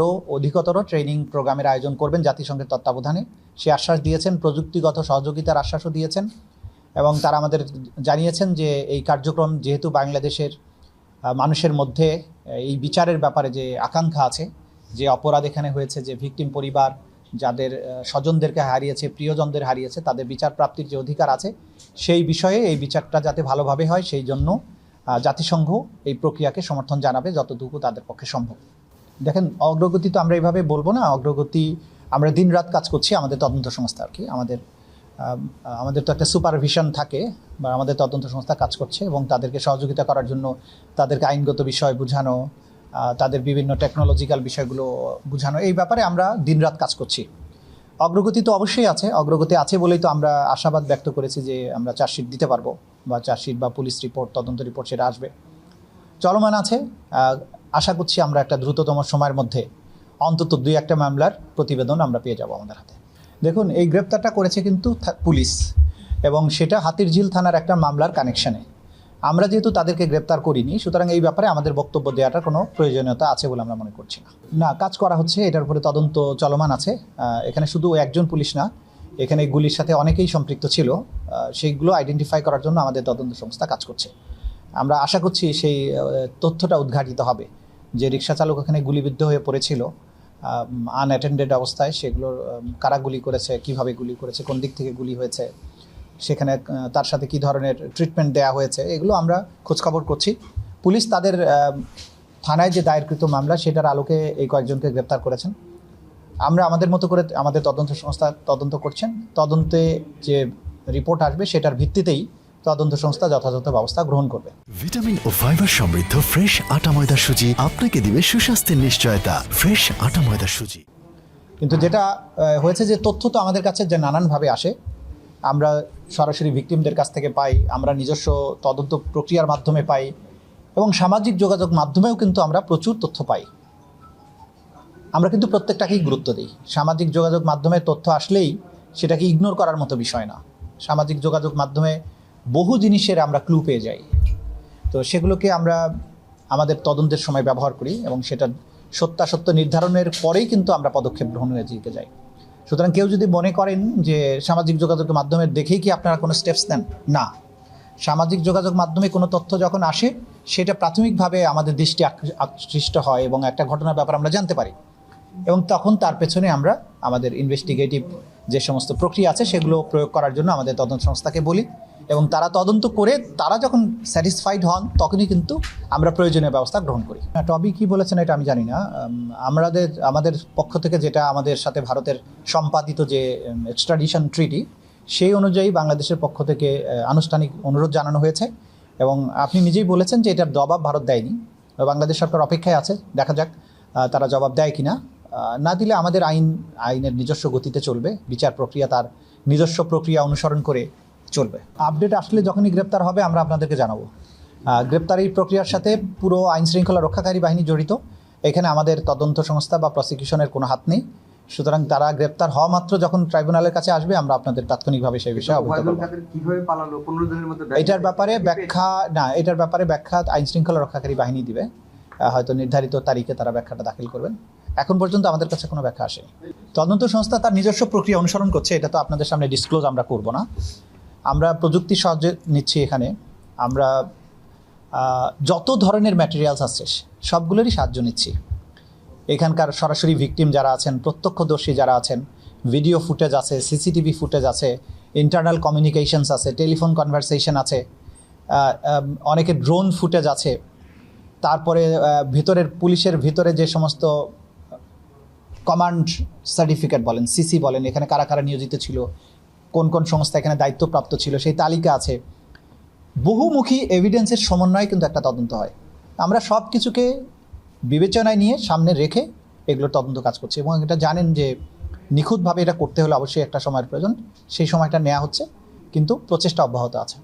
আরও অধিকতর ট্রেনিং প্রোগ্রামের আয়োজন করবেন জাতিসংঘের তত্ত্বাবধানে। সে আশ্বাস দিয়েছেন, প্রযুক্তিগত সহযোগিতার আশ্বাসও দিয়েছেন এবং তারা আমাদের জানিয়েছেন যে এই কার্যক্রম যেহেতু বাংলাদেশের মানুষের মধ্যে এই বিচারের ব্যাপারে যে আকাঙ্ক্ষা আছে, যে অপরাধ এখানে হয়েছে, যে ভিকটিম পরিবার যাদের স্বজনদেরকে হারিয়েছে, প্রিয়জনদের হারিয়েছে, তাদের বিচার প্রাপ্তির যে অধিকার আছে, সেই বিষয়ে এই বিচারটা যাতে ভালোভাবে হয়, সেই জন্য জাতিসংঘ এই প্রক্রিয়াকে সমর্থন জানাবে, যতটুকু তাদের পক্ষে সম্ভব। দেখেন, অগ্রগতি তো আমরা এইভাবে বলব না। অগ্রগতি, আমরা দিনরাত কাজ করছি আমাদের তদন্ত সংস্থা আর কি। আমাদের আমাদের তো একটা সুপারভিশন থাকে বা আমাদের তদন্ত সংস্থা কাজ করছে এবং তাদেরকে সহযোগিতা করার জন্য তাদেরকে আইনগত বিষয় বোঝানো তাদের বিভিন্ন টেকনোলজিক্যাল বিষয়গুলো বোঝানো, এই ব্যাপারে আমরা দিনরাত কাজ করছি। অগ্রগতি তো অবশ্যই আছে, অগ্রগতি আছে বলেই তো আমরা আশাবাদ ব্যক্ত করেছি যে আমরা চার্জশিট দিতে পারব বা চার্জশিট বা পুলিশ রিপোর্ট, তদন্ত রিপোর্ট সেটা আসবে। চলমান আছে আশা করছি আমরা একটা দ্রুততম সময়ের মধ্যে অন্তত দুই একটা মামলার প্রতিবেদন আমরা পেয়ে যাব আমাদের হাতে। দেখুন, এই গ্রেপ্তারটা করেছে কিন্তু পুলিশ এবং সেটা হাতিরঝিল থানার একটা মামলার কানেকশানে আমরা যেহেতু তাদেরকে গ্রেপ্তার করিনি, সুতরাং এই ব্যাপারে আমাদের বক্তব্য দেওয়াটার কোনো প্রয়োজনীয়তা আছে বলে আমরা মনে করছি না। না, কাজ করা হচ্ছে, এটার উপরে তদন্ত চলমান আছে। এখানে শুধু একজন পুলিশ না, এখানে গুলির সাথে অনেকেই সম্পৃক্ত ছিল। সেইগুলো আইডেন্টিফাই করার জন্য আমাদের তদন্ত সংস্থা কাজ করছে। আমরা আশা করছি সেই তথ্যটা উদ্ঘাটিত হবে। যে রিক্সা চালক ওখানে গুলিবিদ্ধ হয়ে পড়েছিল আনঅ্যাটেন্ডেড অবস্থায়, সেগুলোর কারা গুলি করেছে, কীভাবে গুলি করেছে, কোন দিক থেকে গুলি হয়েছে, সেখানে তার সাথে কি ধরনের ট্রিটমেন্ট দেওয়া হয়েছে, এগুলো আমরা খোঁজখবর করছি। পুলিশ তাদের থানায় যে দায়েরকৃত মামলা, সেটার আলোকে এই কয়েকজনকে গ্রেপ্তার করেছেন। আমরা আমাদের মতো করে আমাদের তদন্ত সংস্থা তদন্ত করছেন। তদন্তে যে রিপোর্ট আসবে, সেটার ভিত্তিতেই তদন্ত সংস্থা যথাযথ ব্যবস্থা গ্রহণ করবে। ভিটামিন ও ফাইবার সমৃদ্ধ ফ্রেশ আটা ময়দা সুজি আপনাকে দিবে সুস্বাস্থ্যের নিশ্চয়তা। ফ্রেশ আটা ময়দা সুজি। কিন্তু যেটা হয়েছে যে তথ্য তো আমাদের কাছে যে নানানভাবে আসে। আমরা সরাসরি ভিকটিমদের কাছ থেকে পাই আমরা নিজস্ব তদন্ত প্রক্রিয়ার মাধ্যমে পাই এবং সামাজিক যোগাযোগ মাধ্যমেও কিন্তু আমরা প্রচুর তথ্য পাই। আমরা কিন্তু প্রত্যেকটাকেই গুরুত্ব দিই। সামাজিক যোগাযোগ মাধ্যমে তথ্য আসলেই সেটাকে ইগনোর করার মতো বিষয় না। সামাজিক যোগাযোগ মাধ্যমে বহু জিনিসের আমরা ক্লু পেয়ে যাই। তো সেগুলোকে আমরা আমাদের তদন্তের সময় ব্যবহার করি এবং সেটা সত্যাসত্য নির্ধারণের পরেই কিন্তু আমরা পদক্ষেপ গ্রহণের দিকে যাই। সুতরাং কেউ যদি মনে করেন যে সামাজিক যোগাযোগের মাধ্যমে দেখেই কি আপনারা কোনো স্টেপস নেন? না। সামাজিক যোগাযোগ মাধ্যমে কোনো তথ্য যখন আসে, সেটা প্রাথমিকভাবে আমাদের দৃষ্টি আক- আকৃষ্ট হয় এবং একটা ঘটনার ব্যাপার আমরা জানতে পারি। এবং তখন তার পেছনে আমরা আমাদের ইনভেস্টিগেটিভ যে সমস্ত প্রক্রিয়া আছে, সেগুলো প্রয়োগ করার জন্য আমাদের তদন্ত সংস্থাকে বলি। এবং তারা তদন্ত করে তারা যখন স্যাটিসফাইড হন তখনই কিন্তু আমরা প্রয়োজনীয় ব্যবস্থা গ্রহণ করি। না, টবি কি বলেছেন এটা আমি জানি না। আমাদের আমাদের পক্ষ থেকে যেটা আমাদের সাথে ভারতের সম্পাদিত যে এক্সট্রাডিশন ট্রিটি সেই অনুযায়ী বাংলাদেশের পক্ষ থেকে আনুষ্ঠানিক অনুরোধ জানানো হয়েছে। এবং আপনি নিজেই বলেছেন যে এটার জবাব ভারত দেয়নি। বাংলাদেশ সরকার অপেক্ষায় আছে দেখা যাক তারা জবাব দেয় কিনা। আহ, না দিলে আমাদের আইন আইনের নিজস্ব গতিতে চলবে। বিচার প্রক্রিয়া তার নিজস্ব প্রক্রিয়া অনুসরণ করে চলবে। আপডেট আসলে যখনই গ্রেপ্তার হবে আমরা আপনাদেরকে জানাব। গ্রেপ্তারি প্রক্রিয়ার সাথে পুরো আইন শৃঙ্খলা রক্ষাকারী বাহিনী জড়িত। এখানে আমাদের তদন্ত সংস্থা বা প্রসিকিউশনের কোনো হাত নেই। সুতরাং তারা গ্রেপ্তার হওয়া মাত্র যখন ট্রাইব্যুনালের কাছে আসবে আমরা আপনাদের তাৎক্ষণিকভাবে সেই বিষয়ে অবগত করব। এটার ব্যাপারে ব্যাখ্যা না এটার ব্যাপারে ব্যাখ্যা আইন শৃঙ্খলা রক্ষাকারী বাহিনী দিবে। হয়তো নির্ধারিত তারিখে তারা ব্যাখ্যাটা দাখিল করবেন। এখন পর্যন্ত আমাদের কাছে কোনো ব্যাখ্যা আসেনি। তদন্ত সংস্থা তার নিজস্ব প্রক্রিয়া অনুসরণ করছে এটা তো আপনাদের সামনে ডিসক্লোজ আমরা করব না। আমরা প্রযুক্তির সাহায্যে নিচ্ছি এখানে। আমরা যত ধরনের ম্যাটেরিয়ালস আছে, সবগুলোরই সাহায্য নিচ্ছি। এখানকার সরাসরি ভিকটিম যারা আছেন, প্রত্যক্ষদর্শী যারা আছেন ভিডিও ফুটেজ আছে সিসিটিভি ফুটেজ আছে ইন্টারনাল কমিউনিকেশনস আছে টেলিফোন কনভারসেশন আছে অনেকের ড্রোন ফুটেজ আছে, তারপরে ভিতরের, পুলিশের ভিতরে যে সমস্ত কমান্ড সার্টিফিকেট বলেন সিসি বলেন, এখানে কারা কারা নিয়োজিত ছিল কোন কোন সংস্থা এখানে দায়িত্বপ্রাপ্ত ছিল, সেই তালিকা আছে। বহুমুখী এভিডেন্সের সমন্বয়ে কিন্তু একটা তদন্ত হয়। আমরা সব কিছুকে বিবেচনায় নিয়ে সামনে রেখে এগুলোর তদন্ত কাজ করছি এবং এটা জানেন যে নিখুঁতভাবে এটা করতে হলে অবশ্যই একটা সময়ের প্রয়োজন। সেই সময়টা নেওয়া হচ্ছে, কিন্তু প্রচেষ্টা অব্যাহত আছে।